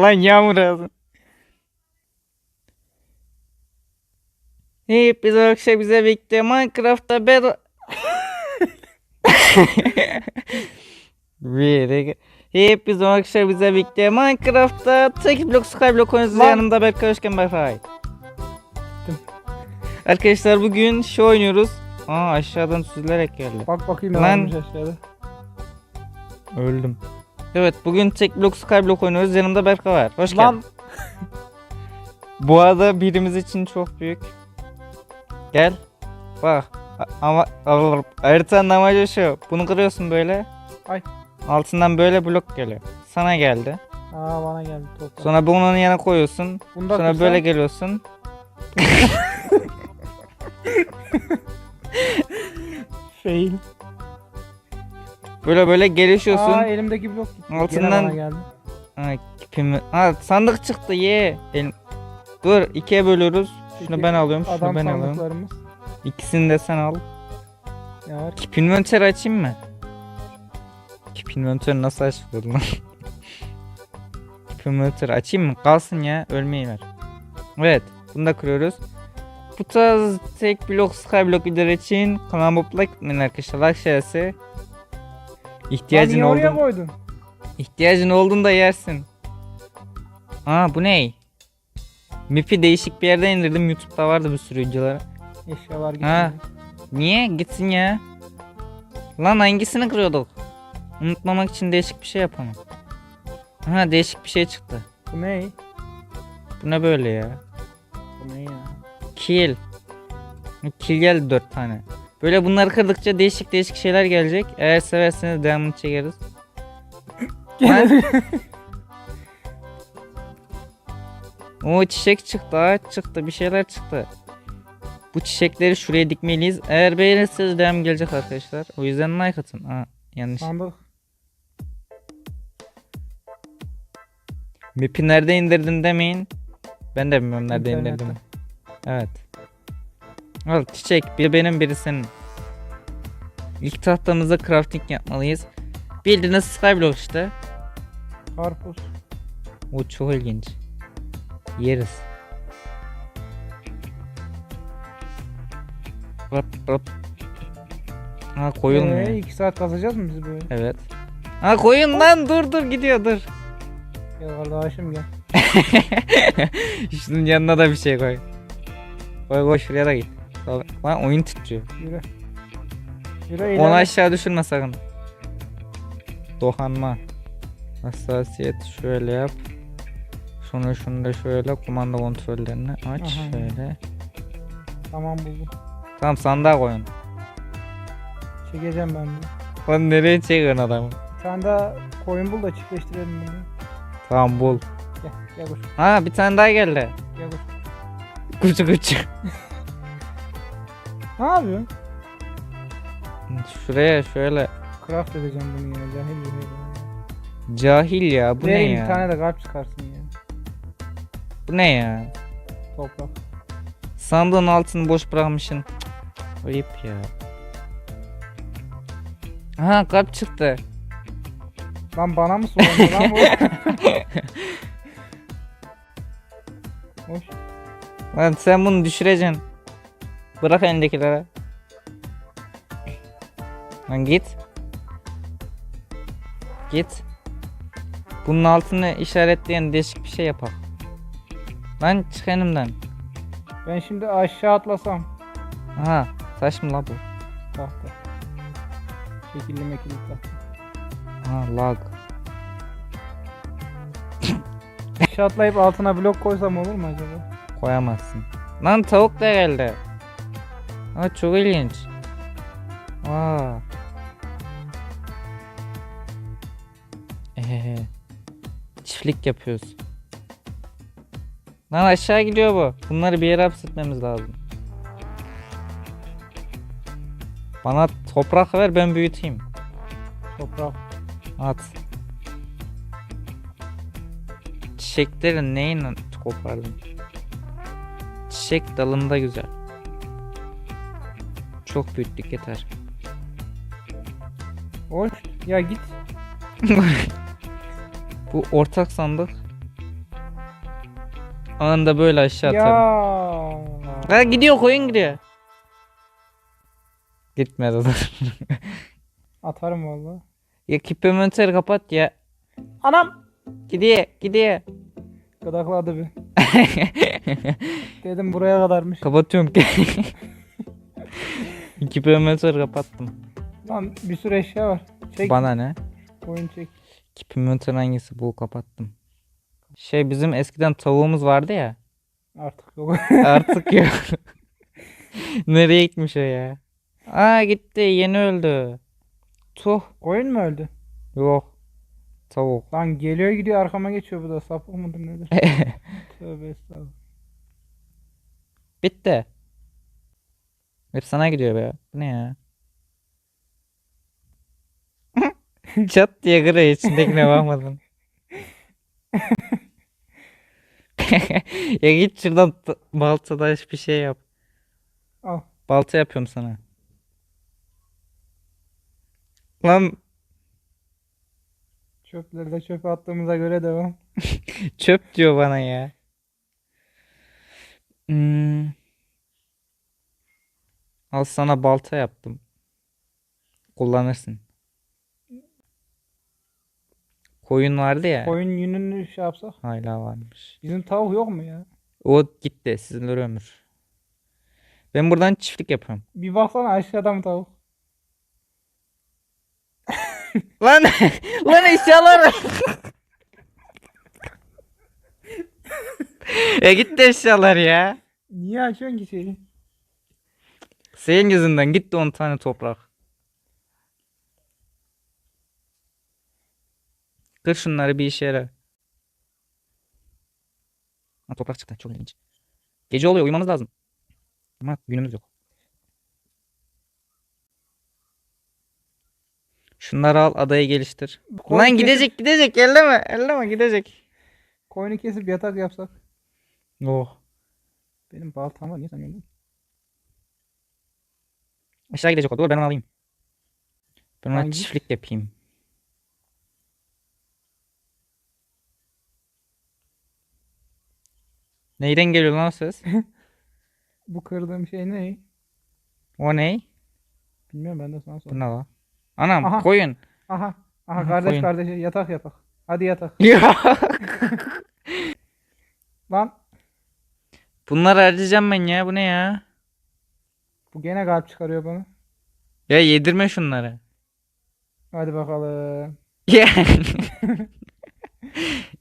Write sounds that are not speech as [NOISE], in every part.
Lan yağmur yazın. Hep biz akşam bize birlikte Minecraft'ta ber... Bir, [LAUGHS] iki. Hep biz akşam bize birlikte Minecraft'ta tek blok skyblock. Lan. Yanımda Berkay Hoşken Berkay. Arkadaşlar bugün şu oynuyoruz. Aa aşağıdan süzülerek geldi. Bak bakayım varmış aşağıda. Öldüm. Evet bugün tek blok skyblock oynuyoruz. Yanımda Berkay var. Hoş geldin. [LAUGHS] Bu arada birimiz için çok büyük. Gel. Bak. Ama haritanın amacı şu. Bunu kırıyorsun böyle. Ay. Altından böyle blok geliyor. Sana geldi. Aa bana geldi toprak. Sonra bunun yanına koyuyorsun. Bunda Sonra kırsa- böyle geliyorsun. [LAUGHS] Fail. Böyle böyle gelişiyorsun. Aa elimdeki blok gitti. Gene Altından- bana geldi. Ha, kipimi. Ha sandık çıktı ye. Elim... Dur ikiye bölüyoruz. Şunu İki- ben alıyorum. Şunu Adam ben alıyorum. İkisini de sen al. Ne var? Keep inventory açayım mı? Keep inventory nasıl açılır lan? [LAUGHS] Keep inventory açayım mı? Kalsın ya. Ölmeyi ver. Evet. Bunu da kırıyoruz. Bu tarz tek blok skyblock videoları için kanalıma like atmayın arkadaşlar. Like şeresi. Lan İhtiyacın niye oraya olduğun, koydun? ihtiyacın olduğunda yersin. Aa bu ne? Map'i değişik bir yerden indirdim. YouTube'da vardı bir sürü videoları. Eşyalar Ha. Niye? Gitsin ya. Lan hangisini kırıyorduk? Unutmamak için değişik bir şey yapalım. Ha değişik bir şey çıktı. Bu ne? Bu ne böyle ya? Bu ne ya? Kill. Kill geldi 4 tane. Böyle bunları kırdıkça değişik değişik şeyler gelecek. Eğer severseniz devamını çekeriz. Lan. [LAUGHS] o çiçek çıktı, ağaç çıktı, bir şeyler çıktı. Bu çiçekleri şuraya dikmeliyiz. Eğer beğenirseniz devam gelecek arkadaşlar. O yüzden like atın. Aa, yanlış. Sandık. Map'i nerede indirdin demeyin. Ben de bilmiyorum nerede İnternette. indirdim. Evet. Al çiçek. Biri benim biri senin. İlk tahtamızda crafting yapmalıyız. Bildiğiniz skyblock işte. Karpuz. O çok ilginç. Yeriz. Rap rap. Ha koyulmuyor. Ee, iki saat kazacağız mı biz böyle? Evet. Ha koyun lan dur dur gidiyor dur. Gel kardeşim gel. [LAUGHS] Şunun yanına da bir şey koy. Koy koy şuraya da git. Sol- Lan oyun titriyor. Yürü. Yürü Onu ilerle. aşağı düşürme sakın. Dokanma. Hassasiyet şöyle yap. Şunu şunu da şöyle kumanda kontrollerini aç Aha. şöyle. Tamam buldum. Tamam sandığa koyun. Çekeceğim ben bunu. Lan nereye çekiyorsun adamı? Bir tane daha koyun bul da çiftleştirelim bunu. Tamam bul. Gel gel kuş. Ha bir tane daha geldi. Gel kuş. Kuçu kuçu. Ne yapıyorsun? Şuraya şöyle. Craft edeceğim bunu yine cahil bir herif. Cahil ya bu ne Vereyim ya? bir tane de kalp çıkarsın ya. Bu ne ya? Toprak. Sandığın altını boş bırakmışsın. Ayıp ya. Aha kalp çıktı. Lan bana mı sorun lan bu? [LAUGHS] Hoş. Lan sen bunu düşüreceksin. Bırak elindekilere. Lan git. Git. Bunun altını işaretleyen değişik bir şey yapar. Lan çık önümden. Ben şimdi aşağı atlasam. Aha taş mı la bu? Tahta. Şekilli mekilli tahta. Aha lag. Aşağı atlayıp altına blok koysam olur mu acaba? Koyamazsın. Lan tavuk da geldi. Aa çok ilginç. Aa. Ee, çiftlik yapıyoruz. Lan aşağı gidiyor bu. Bunları bir yere hapsetmemiz lazım. Bana toprak ver ben büyüteyim. Toprak. At. Çiçekleri neyle kopardın? Çiçek dalında güzel. Çok büyüttük yeter. Hoş. Ya git. [LAUGHS] Bu ortak sandık. Anında böyle aşağı Ya. atarım. Ha gidiyor koyun gidiyor. Gitmedi dur. [LAUGHS] Atarım valla. ya kipementeri kapat ya. Anam. Gidiyor gidiyor. Gıdakladı bir. [LAUGHS] Dedim buraya kadarmış. Kapatıyorum ki. Kipementeri kapattım. Lan bir sürü eşya var. Çek. Bana ne? Koyun çek. Kipementer hangisi bu kapattım. Şey bizim eskiden tavuğumuz vardı ya. Artık yok. [LAUGHS] Artık yok. [LAUGHS] Nereye gitmiş o ya? Aa gitti yeni öldü. Tuh. Koyun mu öldü? Yok. Tavuk. Lan geliyor gidiyor arkama geçiyor bu da. Sapık mıdır nedir? [LAUGHS] Tövbe estağfurullah. Bitti. Hep sana gidiyor be. Bu ne ya? [LAUGHS] Çat diye kırıyor içindekine bakmadın. [LAUGHS] ya git şuradan baltada bir şey yap. Al. Balta yapıyorum sana. Lan Çöpleri de çöpe attığımıza göre devam. [LAUGHS] çöp diyor bana ya. Hmm. Al sana balta yaptım. Kullanırsın. Koyun vardı ya. Koyun yününü şey yapsak. Hala varmış. Bizim tavuk yok mu ya? O gitti. Sizinler ömür. Ben buradan çiftlik yapıyorum. Bir baksana aşağıda mı tavuk? [LAUGHS] Lan lan eşyalar. [LAUGHS] e gitti eşyalar ya. Niye açıyorsun ki şeyi? Senin yüzünden gitti 10 tane toprak. Kır şunları bir işe yarar. Ha, toprak çıktı. Çok ilginç. Gece oluyor. Uyumamız lazım. Ama günümüz yok. Şunları al adayı geliştir. Koyun Lan kesip- gidecek gidecek elleme elleme gidecek. Koyunu kesip yatak yapsak. Oh. Benim baltam var niye sen? Aşağı gidecek o. Dur ben onu alayım. Ben ona Hangi? çiftlik yapayım. Neyden geliyor lan o ses? [LAUGHS] Bu kırdığım şey ne? O ne? Bilmiyorum ben de sana Bu ne lan? Anam Aha. koyun. Aha. Aha kardeş koyun. kardeşe yatak yapak. Hadi yatak. [LAUGHS] Ya. Lan Bunları harcayacağım ben ya. Bu ne ya? Bu gene kalp çıkarıyor bana. Ya yedirme şunları. Hadi bakalım. Ya. [LAUGHS]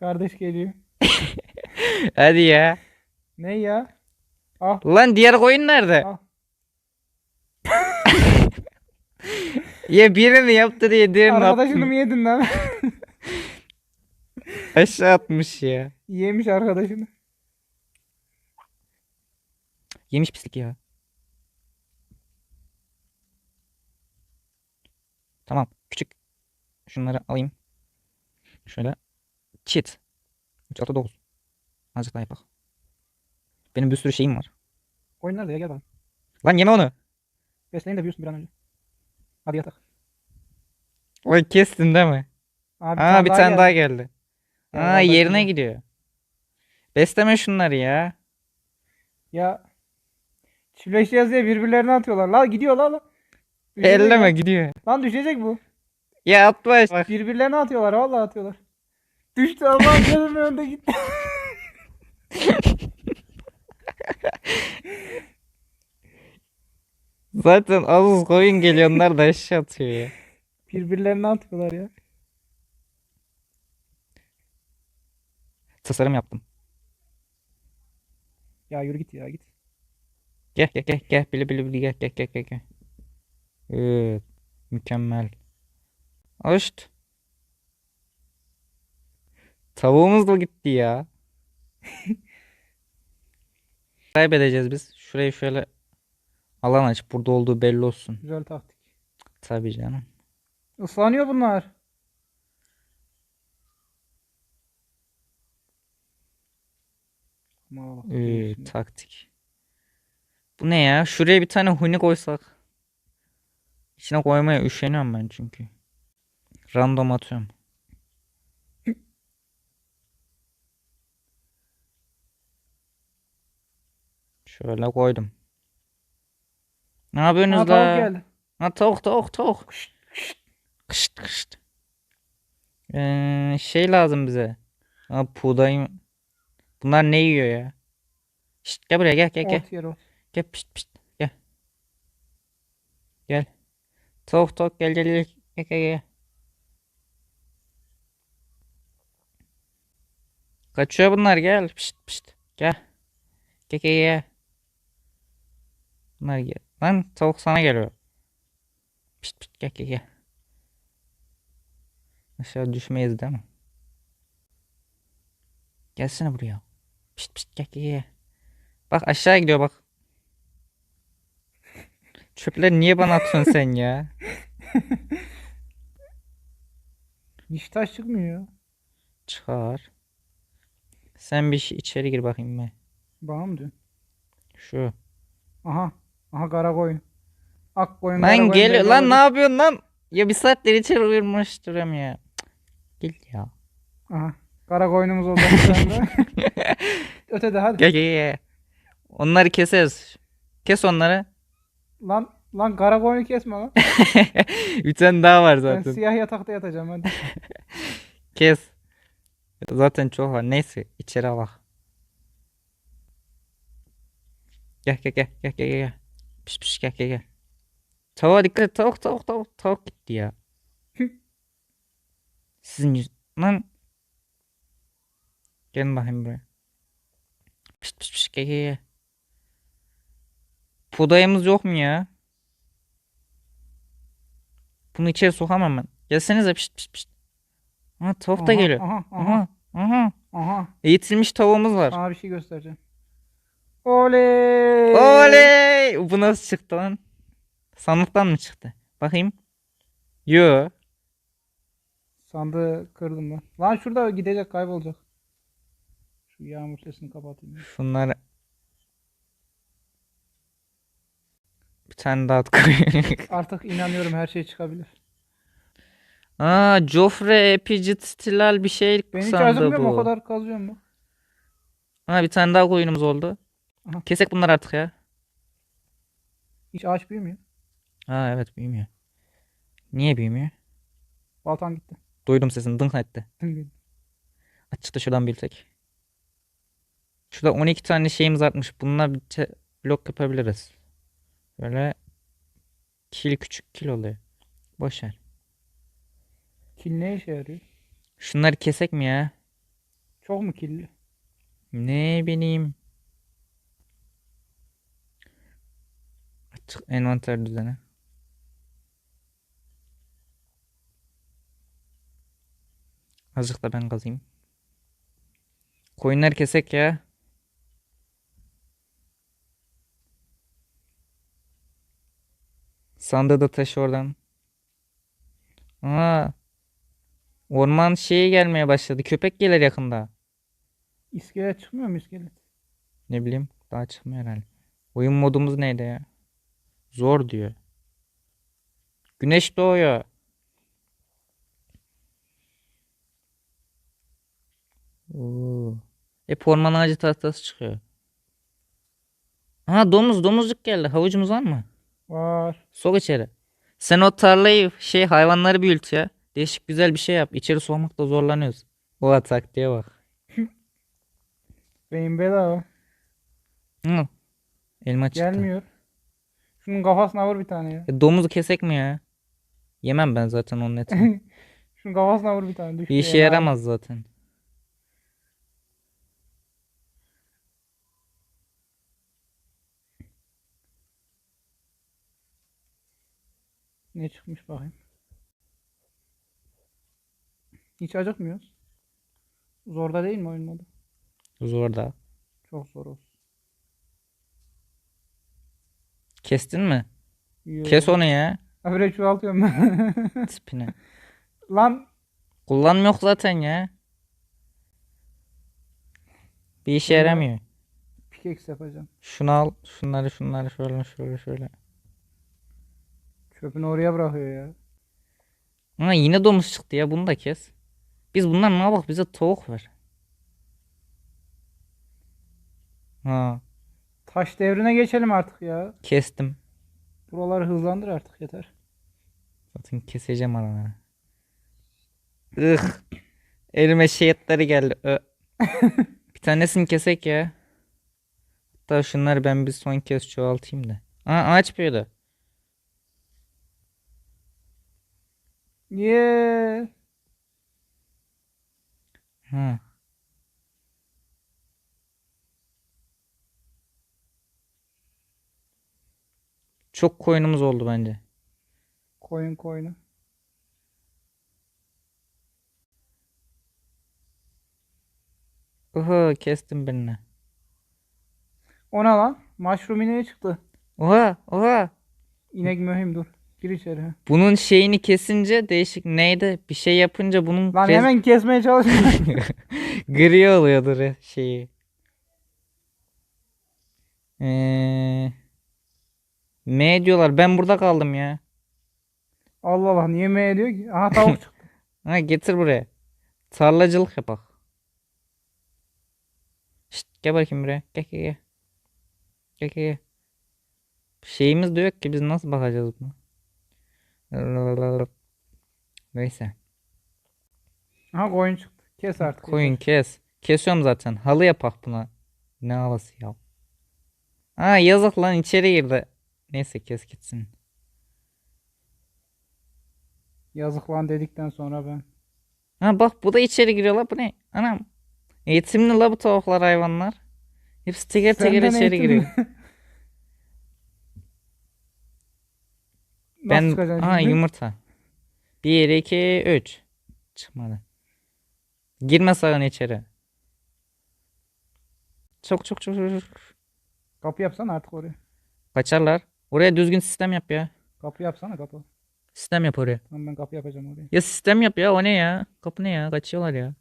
Kardeş geliyor. [LAUGHS] Hadi ya. Ne ya? Ah Lan diğer koyun nerede? Al. [LAUGHS] ya birini yaptı diye diğerini arkadaşını attın. mı yedin lan? Aşağı atmış ya. Yemiş arkadaşını. Yemiş pislik ya. Tamam. Küçük. Şunları alayım. Şöyle. Çit. 3 6 9. Azıcık daha yapak. Benim bir sürü şeyim var. Koyun nerede ya gel bana. Lan yeme onu. Besleyin de büyüsün bir an önce. Hadi yatak. Oy kestin değil mi? Abi Aa bir tane daha geldi. geldi. Ya, Aa yerine gidiyor. gidiyor. Besleme şunları ya. Ya çiftleşeceğiz diye birbirlerine atıyorlar. La gidiyor la la. Düşecek Elleme gidiyor. Lan düşecek bu. Ya atma. Bak. Birbirlerine atıyorlar vallahi atıyorlar. Düştü Allah [LAUGHS] gözümün önünde gitti. [LAUGHS] Zaten az koyun geliyor onlar da aşağı atıyor ya. Birbirlerine atıyorlar ya. Tasarım yaptım. Ya yürü git ya git. Gel gel gel gel bili bili bili gel gel gel gel. Evet. Mükemmel. Açt. Tavuğumuz da gitti ya. [LAUGHS] Kaybedeceğiz biz. Şurayı şöyle alan aç. Burada olduğu belli olsun. Güzel taktik. Tabii canım. Islanıyor bunlar. Ee, taktik. Bu ne ya? Şuraya bir tane huni koysak. İçine koymaya üşeniyorum ben çünkü. Random atıyorum. Şöyle koydum. Ne Ha yapıyorsunuz tavuk la? geldi. Ha tavuk tavuk tavuk. Kışt, kışt. Kışt kışt. Ee, şey lazım bize. Ha buğdayım. Bunlar ne yiyor ya? Şşt gel buraya gel gel gel. Ot yer ot. Gel pişt pişt gel. Gel. Tavuk tavuk gel gel gel. Gel gel gel. Kaçıyor bunlar gel. Pişt pişt. Gel. Gel gel. Bunlar gel. Lan tavuk sana geliyor. Pişt pişt gel gel. Aşağı düşmeyiz değil mi? Gelsene buraya. Pişt pişt gel gel. Bak aşağı gidiyor bak. Çöpleri niye bana atıyorsun sen ya? [LAUGHS] Hiç taş çıkmıyor. Çıkar. Sen bir şey içeri gir bakayım be. Bana mı diyorsun? Şu. Aha. Aha kara koyun. Ak koyun kara Lan koyun gel lan ne yapıyorsun lan? Ya bir saattir içeri uyumuş duruyorum ya. Cık, Gel ya. Aha. Kara koyunumuz oldu. şu anda. [LAUGHS] Ötede hadi. Gel gel gel. Onları keseriz. Kes onları. Lan lan kara koyunu kesme lan. [LAUGHS] bir tane daha var Ben zaten. siyah yatakta yatacağım hadi. [LAUGHS] Kes. Zaten çok var. Neyse içeri al bak. Gel gel gel gel gel gel. Piş piş gel gel gel. Tavuğa dikkat et. Tavuk tavuk tavuk. Tavuk gitti ya. Sizin yüz... Lan. Gelin bakayım buraya. Piş piş piş gel gel gel. Pudayımız yok mu ya? Bunu içeri sokamam ben. Gelsenize piş piş piş. Ha tavuk da Aha, geliyor. Aha aha Aha, aha. aha. Eğitilmiş tavuğumuz var. Sana bir şey göstereceğim. Oley. Oley! Bu nasıl çıktı lan? Sandıktan mı çıktı? Bakayım. Yo. Sandığı kırdım ben. Lan şurada gidecek kaybolacak. Şu yağmur sesini kapatayım. Şunları tane daha at. [LAUGHS] Artık inanıyorum her şey çıkabilir. Aa, Joffrey Epicit Stilal bir şey Ben hiç sandı o bu. kadar kazıyorum bak. Ha bir tane daha koyunumuz oldu. Aha. Kesek bunları artık ya. Hiç ağaç büyümüyor. Ha evet büyümüyor. Niye büyümüyor? Baltan gitti. Duydum sesini dınk etti. [LAUGHS] Açıkta şuradan bir tek. Şurada 12 tane şeyimiz artmış. Bununla bir blok yapabiliriz. Böyle kil küçük kil oluyor. Boş ver. Kil ne işe yarıyor? Şunları kesek mi ya? Çok mu killi? Ne bileyim. Açık envanter düzeni. Azıcık da ben kazayım. Koyunları kesek ya. Sandığı da taşı oradan. Aa, orman şeyi gelmeye başladı. Köpek gelir yakında. İskelet çıkmıyor mu iskelet? Ne bileyim daha çıkmıyor herhalde. Oyun modumuz neydi ya? Zor diyor. Güneş doğuyor. Oo. Hep orman ağacı tahtası çıkıyor. Ha domuz domuzcuk geldi. Havucumuz var mı? Var. Sok içeri. Sen o tarlayı şey hayvanları büyüt ya. Değişik güzel bir şey yap. İçeri sokmakta zorlanıyoruz. O taktiğe bak. Beyin bedava. Hı. Elma çıktı. Gelmiyor. Şunun kafasına vur bir tane ya. E, domuzu kesek mi ya? Yemem ben zaten onun [LAUGHS] etini. Şunun kafasına vur bir tane. Düştü Bir işe yaramaz zaten. Ne çıkmış bakayım. Hiç acıkmıyoruz. Zorda değil mi oyun modu? Zor da. Çok zor olsun. Kestin mi? Yiyorum. Kes onu ya. Habire çoğaltıyorum ben. [LAUGHS] Tipine. Lan Kullanım yok zaten ya. Bir işe Ya. yaramıyor. pickaxe yapacağım. Şunu al. Şunları şunları şöyle şöyle şöyle. Çöpünü oraya bırakıyor ya. Ha yine domuz çıktı ya. Bunu da kes. Biz bunlar ne bak bize tavuk ver. Ha. Taş devrine geçelim artık ya. Kestim. Buraları hızlandır artık yeter. Zaten keseceğim araları. Ih. Elime şehitleri geldi. Ö. [LAUGHS] bir tanesini kesek ya. Hatta şunları ben bir son kez çoğaltayım da. Aa ağaç büyüdü. Yeah. Ha. Çok koyunumuz oldu bence. Koyun koyunu. Oha kestim birini. O ne lan? Mushroom ineği çıktı. Oha oha. İnek mühim dur. Gir içeri. Bunun şeyini kesince değişik neydi? Bir şey yapınca bunun Lan rez- hemen kesmeye çalış. [LAUGHS] gri oluyordur şeyi. Ee, M diyorlar. Ben burada kaldım ya. Allah Allah niye M ediyor ki? Aha tavuk çıktı. [LAUGHS] Ha getir buraya. Tarlacılık yapak. Şşt gel bakayım buraya. Gel gel gel. Gel gel gel. Şeyimiz de yok ki biz nasıl bakacağız buna? Neyse. Aha koyun çıktı. Kes artık. Koyun kes. Kesiyorum zaten. Halı yapak buna. Ne halısı ya? Ha yazık lan içeri girdi. Neyse kes gitsin. Yazık lan dedikten sonra ben. Ha bak bu da içeri giriyor la bu ne? Anam. Eğitimli la bu tavuklar hayvanlar. Hepsi teker teker Senden içeri eğitim- giriyor. [LAUGHS] Ben çıkacaksın ha şimdi? yumurta. 1 2 3. Çıkmadı. Girme sakın içeri. Çok çok çok. Kapı yapsana artık oraya. Kaçarlar. Oraya düzgün sistem yap ya. Kapı yapsana kapı. Sistem yap oraya. Tamam ben kapı yapacağım oraya. Ya sistem yap ya. O ne ya? Kapı ne ya? Kaçıyorlar ya.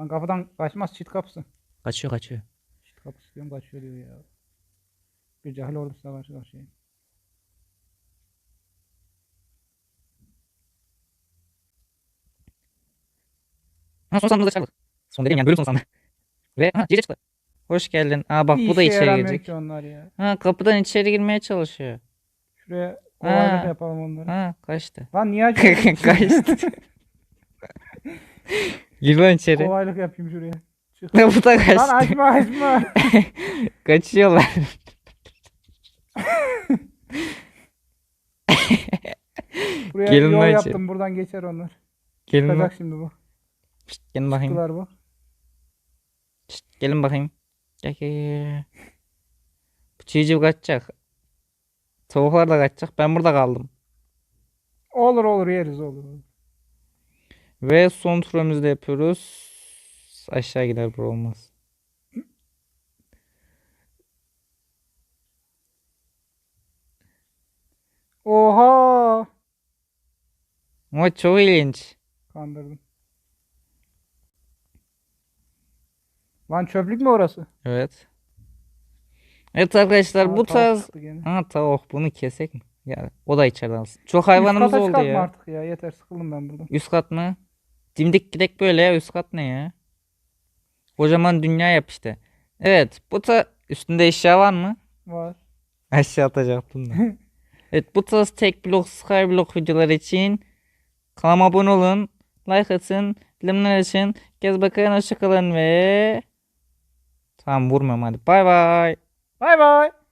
Lan kapıdan kaçmaz çit kapısı. Kaçıyor kaçıyor. Çit kapısı diyorum kaçıyor diyor ya. Bir cahil ordusuna karşı karşıyayım. Ha son sandığımızda çaldık. Son dediğim yani bölüm son sandığı. [LAUGHS] Ve ha Cice çıktı. Hoş geldin. Aa bak Bir bu da işe içeri yaramıyor girecek. ki onlar ya. Ha kapıdan içeri girmeye çalışıyor. Şuraya kolaylık Ha. yapalım onları. Ha kaçtı. Lan niye [LAUGHS] açıyorsun? kaçtı. [LAUGHS] Gir lan içeri. kolaylık yapayım şuraya. Çık. Ne bu da Lan kaçtı. açma açma. Kaçıyorlar. Buraya Gelin yol lan içeri. yaptım buradan geçer onlar. Gelin. Çıkacak şimdi bu. Şşt, gelin bakayım. Çıktılar bu. Şşt, gelin bakayım. Gel gel. Bu civciv kaçacak. Tavuklar da kaçacak. Ben burada kaldım. Olur olur yeriz olur. olur. Ve son turumuzu da yapıyoruz. Aşağı gider bu olmaz. Oha! Ama çok ilginç. Kandırdım. Lan çöplük mü orası? Evet. Evet arkadaşlar Aa, bu tavuk tarz... çıktı gene. Ha tavuk bunu kesek mi? Ya o da içeride alsın. Çok Üst hayvanımız kata oldu çıkartma ya. artık ya. Yeter sıkıldım ben buradan. Üst kat mı? Dimdik gidek böyle ya üst kat ne ya? Kocaman dünya yap işte. Evet bu ta üstünde eşya var mı? Var. [LAUGHS] Aşağı atacaktım da. [LAUGHS] evet bu tarz tek blok skyblock videolar için kanalıma abone olun. Like atın. Bildirimler açın. Gez bakın hoşçakalın ve Tamam vurmuyorum hadi. Bay bay. Bay bay.